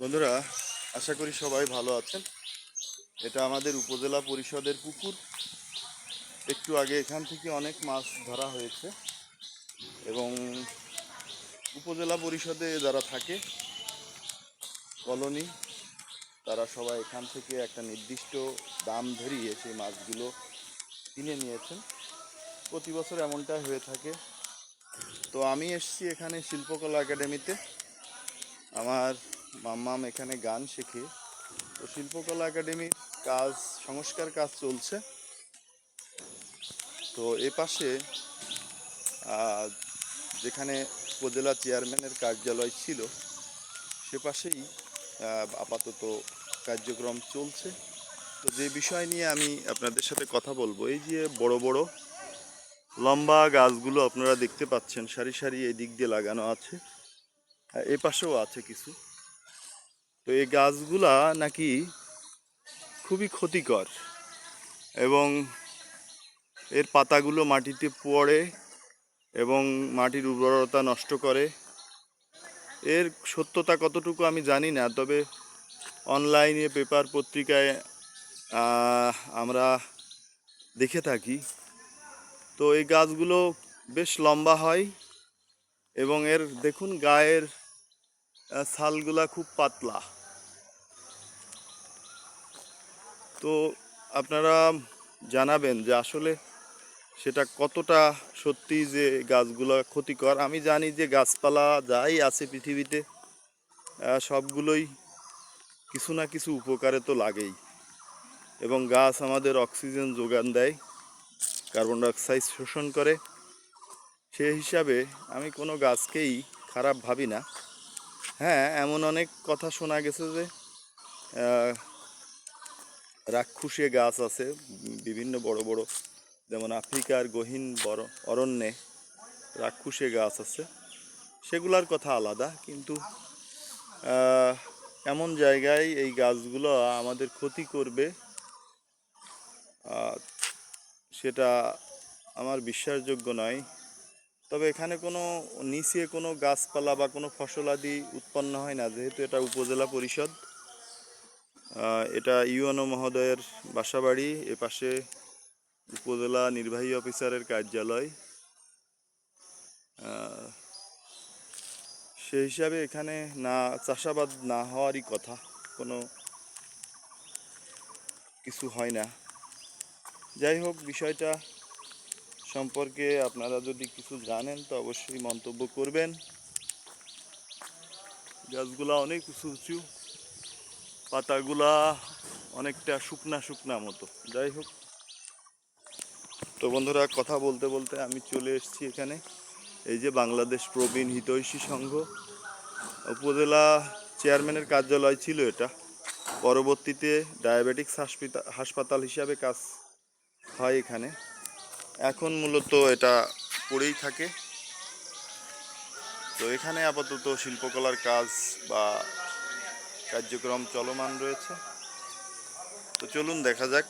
বন্ধুরা, আশা করি সবাই ভালো আছেন। এটা আমাদের উপজেলা পরিষদের পুকুর। একটু আগে এখান থেকে অনেক মাছ ধরা হয়েছে এবং উপজেলা পরিষদে যারা থাকে, কলোনি, তারা সবাই এখান থেকে একটা নির্দিষ্ট দাম ধরিয়ে সেই মাছগুলো কিনে নিয়েছেন। প্রতি বছর এমনটাই হয়ে থাকে। তো আমি এসেছি এখানে শিল্পকলা একাডেমিতে। আমার মাম্মাম এখানে গান শেখে। তো শিল্পকলা একাডেমির কাজ, সংস্কার কাজ চলছে। তো এ পাশে যেখানে উপজেলা চেয়ারম্যানের কার্যালয় ছিল, সে পাশেই আপাতত কার্যক্রম চলছে। তো যে বিষয় নিয়ে আমি আপনাদের সাথে কথা বলব, এই যে বড় বড় লম্বা গাছগুলো আপনারা দেখতে পাচ্ছেন, সারি সারি এই দিক দিয়ে লাগানো আছে। এ পাশেও আছে কিছু। তো এই গাছগুলা নাকি খুবই ক্ষতিকর এবং এর পাতাগুলো মাটিতে পড়ে এবং মাটির উর্বরতা নষ্ট করে। এর সত্যতা কতটুকু আমি জানি না, তবে অনলাইনে, পেপার পত্রিকায় আমরা দেখে থাকি। তো এই গাছগুলো বেশ লম্বা হয় এবং এর, দেখুন, গায়ের ছালগুলা খুব পাতলা। তো আপনারা জানাবেন যে আসলে সেটা কতটা সত্যি যে গাছগুলো ক্ষতিকর। আমি জানি যে গাছপালা যাই আছে পৃথিবীতে সবগুলোই কিছু না কিছু উপকারে তো লাগেই। এবং গাছ আমাদের অক্সিজেন যোগান দেয়, কার্বন ডাইঅক্সাইড শোষণ করে। সে হিসাবে আমি কোনো গাছকেই খারাপ ভাবি না। হ্যাঁ এমন অনেক কথা শোনা গেছে যে রাক্ষুসে গাছ আছে, বিভিন্ন বড় বড়। যেমন আফ্রিকার গহীন বড় অরণ্যে রাক্ষুসে গাছ আছে। সেগুলার কথা আলাদা, কিন্তু এমন জায়গায় এই গাছগুলো আমাদের ক্ষতি করবে। সেটা আমার বিশ্বাসযোগ্য নয়। তবে এখানে কোনো, নিচে কোনো গাছপালা বা কোনো ফসলাদি উৎপন্ন হয় না, যেহেতু এটা উপজেলা পরিষদ। এটা ইউএনও মহোদয়ের বাসাবাড়ি, এ পাশে উপজেলা নির্বাহী অফিসারের কার্যালয়। সেই হিসাবে এখানে না, চাষাবাদ না হওয়ারই কথা, কোনো কিছু হয় না। যাই হোক, বিষয়টা সম্পর্কে আপনারা যদি কিছু জানেন, তো অবশ্যই মন্তব্য করবেন। গাছগুলা অনেক উঁচু উঁচু। পাতাগুলা অনেকটা শুকনা শুকনা মতো। যাই হোক। তো বন্ধুরা, কথা বলতে বলতে আমি চলে এসেছি এখানে। এই যে বাংলাদেশ প্রবীণ হিতৈষী সংঘ। উপজেলা চেয়ারম্যানের কার্যালয় ছিল এটা। পরবর্তীতে ডায়াবেটিক্স হাসপাতাল হাসপাতাল হিসাবে কাজ হয় এখানে। এখন মূলত এটা পড়েই থাকে। তো এখানে আপাতত শিল্পকলার কাজ বা কার্যক্রম চলমান রয়েছে। তো চলুন দেখা যাক